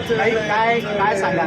काय काय काय सांगा?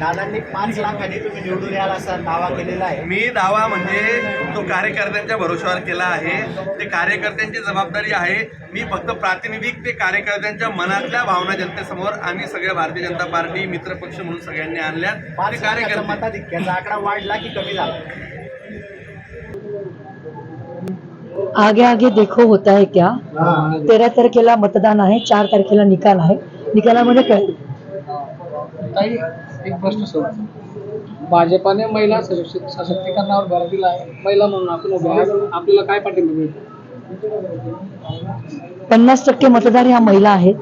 दादांनी पाच लाखांनी तुम्ही निवडून याल असा दावा केलेला आहे. मी दावा म्हणजे तो कार्यकर्त्यांच्या भरोश्यावर केला आहे. ते कार्यकर्त्यांची जबाबदारी आहे. मी फक्त प्रातिनिधिक ते कार्यकर्त्यांच्या मनातल्या भावना जनतेसमोर आम्ही सगळ्या भारतीय जनता पार्टी मित्र पक्ष म्हणून सगळ्यांनी आणल्यात. पाच आकडा वाढला की कमी झाला? आगे आगे देखो होता है क्या? तेरा तारखेला मतदान आहे चार तारखेला निकाल आहे. निकालामध्ये कळेल ताई एक प्रश्न सोड. भाजपाने महिला सशक्ती सशक्तीकरणावर भर दिला आहे. महिला म्हणून आपण उभे आहोत. आपल्याला काय पाठिंबा मिळतो पन्नास टक्के मतदार ह्या महिला आहेत.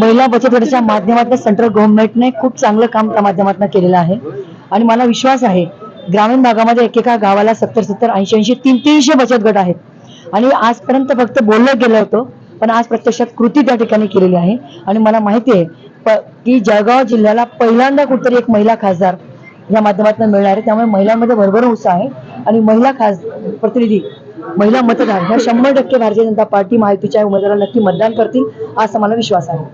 महिला बचत गटाच्या माध्यमातून सेंट्रल गव्हर्नमेंटने खूप चांगलं काम त्या माध्यमातून केलेलं आहे. आणि मला विश्वास आहे ग्रामीण भागामध्ये एकेका गावाला सत्तर सत्तर ऐंशी ऐंशी तीन तीनशे बचत गट आहेत. आणि आजपर्यंत फक्त बोललं गेलं होतं पण आज प्रत्यक्षात कृती त्या ठिकाणी केलेली आहे. आणि मला माहिती आहे की जळगाव जिल्ह्याला पहिल्यांदा कुठेतरी एक महिला खासदार या माध्यमातून मिळणार आहे. त्यामुळे महिलांमध्ये भरभर उत्साह आहे. आणि महिला खास प्रतिनिधी महिला मतदार ह्या शंभर टक्के भारतीय जनता पार्टी महायुतीच्या उमेदवाराला नक्की मतदान करतील असा मला विश्वास आहे.